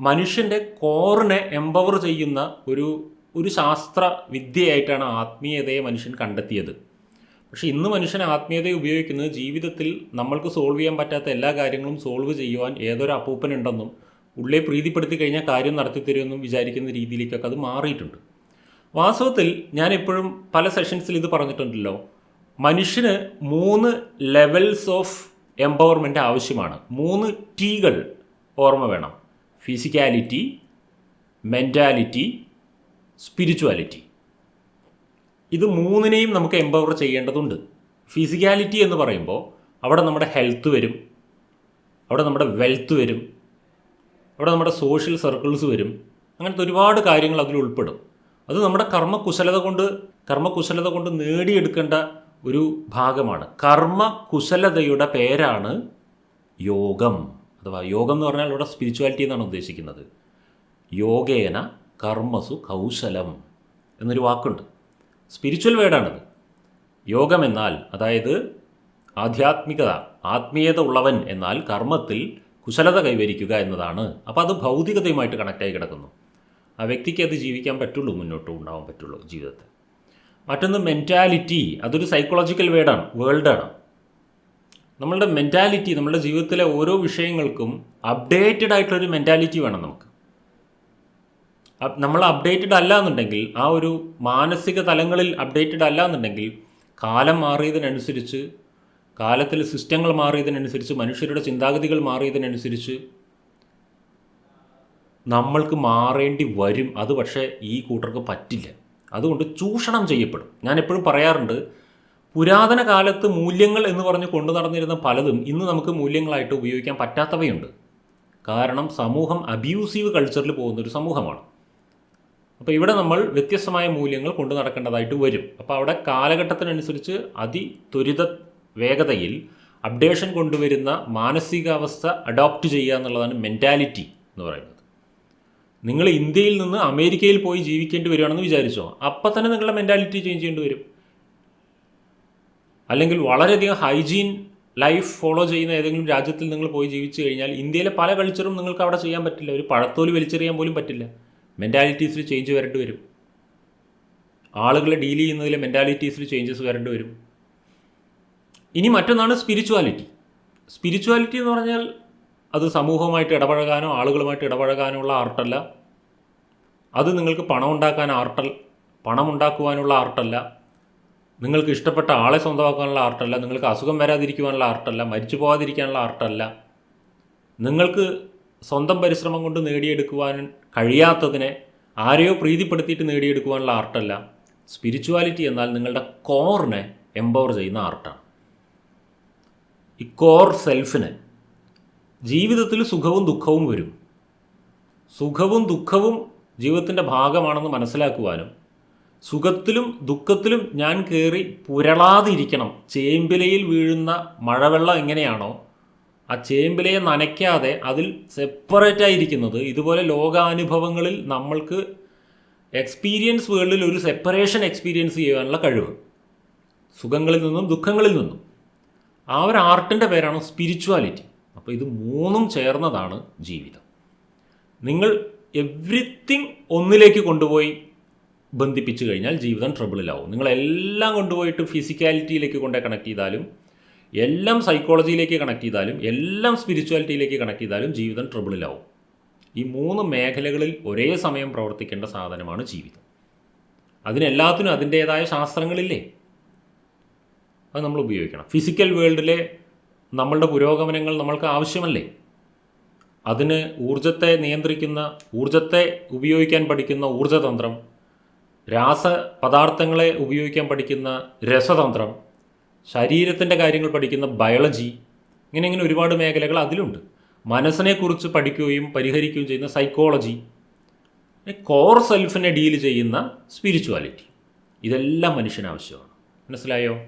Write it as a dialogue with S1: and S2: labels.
S1: മനുഷ്യന്റെ കോറിനെ എംപവർ ചെയ്യുന്ന ഒരു ഒരു ശാസ്ത്ര വിദ്യയായിട്ടാണ് ആത്മീയതയെ മനുഷ്യൻ കണ്ടെത്തിയത്. പക്ഷേ ഇന്ന് മനുഷ്യൻ ആത്മീയതയെ ഉപയോഗിക്കുന്നത് ജീവിതത്തിൽ നമ്മൾക്ക് സോൾവ് ചെയ്യാൻ പറ്റാത്ത എല്ലാ കാര്യങ്ങളും സോൾവ് ചെയ്യുവാൻ ഏതൊരു അപ്പൂപ്പനുണ്ടെന്നും ഉള്ളിൽ പ്രീതിപ്പെടുത്തി കഴിഞ്ഞാൽ കാര്യം നടത്തി തരുമെന്നും വിചാരിക്കുന്ന രീതിയിലേക്കൊക്കെ അത് മാറിയിട്ടുണ്ട്. വാസ്തവത്തിൽ ഞാൻ എപ്പോഴും പല സെഷൻസിൽ ഇത് പറഞ്ഞിട്ടുണ്ടല്ലോ. മനുഷ്യന് മൂന്ന് ലെവൽസ് ഓഫ് എംപവർമെന്റ് ആവശ്യമാണ്. മൂന്ന് ടീകൾ ഓർമ്മ വേണം. ഫിസിക്കാലിറ്റി മെന്റാലിറ്റി സ്പിരിച്വാലിറ്റി ഇത് മൂന്നിനെയും നമുക്ക് എംപവർ ചെയ്യേണ്ടതുണ്ട്. ഫിസിക്കാലിറ്റി എന്ന് പറയുമ്പോൾ അവിടെ നമ്മുടെ ഹെൽത്ത് വരും അവിടെ നമ്മുടെ വെൽത്ത് വരും അവിടെ നമ്മുടെ സോഷ്യൽ സർക്കിൾസ് വരും അങ്ങനത്തെ ഒരുപാട് കാര്യങ്ങൾ അതിൽ ഉൾപ്പെടും. അത് നമ്മുടെ കർമ്മകുശലത കൊണ്ട് കർമ്മകുശലത കൊണ്ട് നേടിയെടുക്കേണ്ട ഒരു ഭാഗമാണ്. കർമ്മകുശലതയുടെ പേരാണ് യോഗം. അഥവാ യോഗം എന്ന് പറഞ്ഞാൽ ഇവിടെ സ്പിരിച്വാലിറ്റി എന്നാണ് ഉദ്ദേശിക്കുന്നത്. യോഗേന കർമ്മസു കൗശലം എന്നൊരു വാക്കുണ്ട്. സ്പിരിച്വൽ വേർഡാണിത് യോഗം എന്നാൽ അതായത് ആധ്യാത്മികത ആത്മീയത ഉള്ളവൻ എന്നാൽ കർമ്മത്തിൽ കുശലത കൈവരിക്കുക എന്നതാണ്. അപ്പോൾ അത് ഭൗതികതയുമായിട്ട് കണക്റ്റായി കിടക്കുന്നു. ആ വ്യക്തിക്ക് അത് ജീവിക്കാൻ പറ്റുള്ളൂ മുന്നോട്ട് ഉണ്ടാവാൻ പറ്റുള്ളൂ ജീവിതത്തിൽ. മറ്റൊന്ന് മെന്റാലിറ്റി അതൊരു സൈക്കോളജിക്കൽ വേർഡാണ് വേൾഡാണ് നമ്മളുടെ മെന്റാലിറ്റി നമ്മുടെ ജീവിതത്തിലെ ഓരോ വിഷയങ്ങൾക്കും അപ്ഡേറ്റഡ് ആയിട്ടുള്ളൊരു മെന്റാലിറ്റി വേണം നമുക്ക്. നമ്മൾ അപ്ഡേറ്റഡ് അല്ല എന്നുണ്ടെങ്കിൽ ആ ഒരു മാനസിക തലങ്ങളിൽ അപ്ഡേറ്റഡ് അല്ല എന്നുണ്ടെങ്കിൽ കാലം മാറിയതിനനുസരിച്ച് കാലത്തിൽ സിസ്റ്റങ്ങൾ മാറിയതിനനുസരിച്ച് മനുഷ്യരുടെ ചിന്താഗതികൾ മാറിയതിനനുസരിച്ച് നമ്മൾക്ക് മാറേണ്ടി വരും. അത് പക്ഷേ ഈ കൂട്ടർക്ക് പറ്റില്ല. അതുകൊണ്ട് ചൂഷണം ചെയ്യപ്പെടും. ഞാൻ എപ്പോഴും പറയാറുണ്ട് പുരാതന കാലത്ത് മൂല്യങ്ങൾ എന്ന് പറഞ്ഞ് കൊണ്ടു നടന്നിരുന്ന പലതും ഇന്ന് നമുക്ക് മൂല്യങ്ങളായിട്ട് ഉപയോഗിക്കാൻ പറ്റാത്തവയുണ്ട്. കാരണം സമൂഹം അബ്യൂസീവ് കൾച്ചറിൽ പോകുന്ന ഒരു സമൂഹമാണ്. അപ്പോൾ ഇവിടെ നമ്മൾ വ്യത്യസ്തമായ മൂല്യങ്ങൾ കൊണ്ടു നടക്കേണ്ടതായിട്ട് വരും. അപ്പോൾ അവിടെ കാലഘട്ടത്തിനനുസരിച്ച് അതിത്വരിത വേഗതയിൽ അപ്ഡേഷൻ കൊണ്ടുവരുന്ന മാനസികാവസ്ഥ അഡോപ്റ്റ് ചെയ്യുക എന്നുള്ളതാണ് മെന്റാലിറ്റി എന്ന് പറയുന്നത്. നിങ്ങൾ ഇന്ത്യയിൽ നിന്ന് അമേരിക്കയിൽ പോയി ജീവിക്കേണ്ടി വരികയാണെന്ന് വിചാരിച്ചോ? അപ്പം തന്നെ നിങ്ങളുടെ മെന്റാലിറ്റി ചേഞ്ച് ചെയ്യേണ്ടി വരും. അല്ലെങ്കിൽ വളരെയധികം ഹൈജീൻ ലൈഫ് ഫോളോ ചെയ്യുന്ന ഏതെങ്കിലും രാജ്യത്തിൽ നിങ്ങൾ പോയി ജീവിച്ചു കഴിഞ്ഞാൽ ഇന്ത്യയിലെ പല കൾച്ചറും നിങ്ങൾക്ക് അവിടെ ചെയ്യാൻ പറ്റില്ല. ഒരു പഴത്തോൽ വലിച്ചെറിയാൻ പോലും പറ്റില്ല. മെന്റാലിറ്റീസിൽ ചേഞ്ച് വരേണ്ടി വരും. ആളുകളെ ഡീൽ ചെയ്യുന്നതിലെ മെന്റാലിറ്റീസിൽ ചേഞ്ചസ് വരേണ്ടി വരും. ഇനി മറ്റൊന്നാണ് സ്പിരിച്വാലിറ്റി സ്പിരിച്വാലിറ്റി എന്ന് പറഞ്ഞാൽ അത് സമൂഹമായിട്ട് ഇടപഴകാനോ ആളുകളുമായിട്ട് ഇടപഴകാനോ ഉള്ള ആർട്ടല്ല. അത് നിങ്ങൾക്ക് പണം ഉണ്ടാക്കാൻ ആർട്ടൽ പണം ഉണ്ടാക്കുവാനുള്ള ആർട്ടല്ല. നിങ്ങൾക്ക് ഇഷ്ടപ്പെട്ട ആളെ സ്വന്തമാക്കാനുള്ള ആർട്ടല്ല നിങ്ങൾക്ക് അസുഖം വരാതിരിക്കുവാനുള്ള ആർട്ടല്ല മരിച്ചു പോകാതിരിക്കാനുള്ള ആർട്ടല്ല. നിങ്ങൾക്ക് സ്വന്തം പരിശ്രമം കൊണ്ട് നേടിയെടുക്കുവാൻ കഴിയാത്തതിനെ ആരെയോ പ്രീതിപ്പെടുത്തിയിട്ട് നേടിയെടുക്കുവാനുള്ള ആർട്ടല്ല. സ്പിരിച്വാലിറ്റി എന്നാൽ നിങ്ങളുടെ കോറിനെ എംപവർ ചെയ്യുന്ന ആർട്ടാണ്. ഈ കോർ സെൽഫിന് ജീവിതത്തിൽ സുഖവും ദുഃഖവും വരും. സുഖവും ദുഃഖവും ജീവിതത്തിന്റെ ഭാഗമാണെന്ന് മനസ്സിലാക്കുവാനും സുഖത്തിലും ദുഃഖത്തിലും ഞാൻ കയറി പുരളാതിരിക്കണം. ചേമ്പിലയിൽ വീഴുന്ന മഴവെള്ളം എങ്ങനെയാണോ ആ ചേമ്പിലയെ നനയ്ക്കാതെ അതിൽ സെപ്പറേറ്റ് ആയിരിക്കുന്നത്. ഇതുപോലെ ലോകാനുഭവങ്ങളിൽ നമ്മൾക്ക് എക്സ്പീരിയൻസ് വേൾഡിൽ ഒരു സെപ്പറേഷൻ എക്സ്പീരിയൻസ് ചെയ്യാനുള്ള കഴിവ്. സുഖങ്ങളിൽ നിന്നും ദുഃഖങ്ങളിൽ നിന്നും. ആ ഒരു ആർട്ടിന്റെ പേരാണ് സ്പിരിച്വാലിറ്റി അപ്പോൾ ഇത് മൂന്നും ചേർന്നതാണ് ജീവിതം. നിങ്ങൾ എവ്രിത്തിങ് ഒന്നിലേക്ക് കൊണ്ടുപോയി ബന്ധിപ്പിച്ചു കഴിഞ്ഞാൽ ജീവിതം ട്രബിളിലാവും നിങ്ങളെല്ലാം കൊണ്ടുപോയിട്ട് ഫിസിക്കാലിറ്റിയിലേക്ക് കൊണ്ടേ കണക്ട് ചെയ്താലും എല്ലാം സൈക്കോളജിയിലേക്ക് കണക്ട് ചെയ്താലും എല്ലാം സ്പിരിച്വാലിറ്റിയിലേക്ക് കണക്ട് ചെയ്താലും ജീവിതം ട്രബിളിലാവും ഈ മൂന്ന് മേഖലകളിൽ ഒരേ സമയം പ്രവർത്തിക്കേണ്ട സാധനമാണ് ജീവിതം. അതിനെല്ലാത്തിനും അതിന്റേതായ ശാസ്ത്രങ്ങളില്ലേ? അത് നമ്മൾ ഉപയോഗിക്കണം. ഫിസിക്കൽ വേൾഡിലെ നമ്മളുടെ പുരോഗമനങ്ങൾ നമ്മൾക്ക് ആവശ്യമല്ലേ? അതിന് ഊർജത്തെ നിയന്ത്രിക്കുന്ന ഊർജത്തെ ഉപയോഗിക്കാൻ പഠിക്കുന്ന ഊർജതന്ത്രം രാസ പദാർത്ഥങ്ങളെ ഉപയോഗിക്കാൻ പഠിക്കുന്ന രസതന്ത്രം ശരീരത്തിന്റെ കാര്യങ്ങൾ പഠിക്കുന്ന ബയോളജി ഇങ്ങനെ ഇങ്ങനെ ഒരുപാട് മേഖലകൾ അതിലുണ്ട്. മനസ്സിനെക്കുറിച്ച് പഠിക്കുകയും പരിഹരിക്കുകയും ചെയ്യുന്ന സൈക്കോളജി കോർ സെൽഫിനെ ഡീൽ ചെയ്യുന്ന സ്പിരിച്വാലിറ്റി. ഇതെല്ലാം മനുഷ്യന് ആവശ്യമാണ്. മനസ്സിലായോ?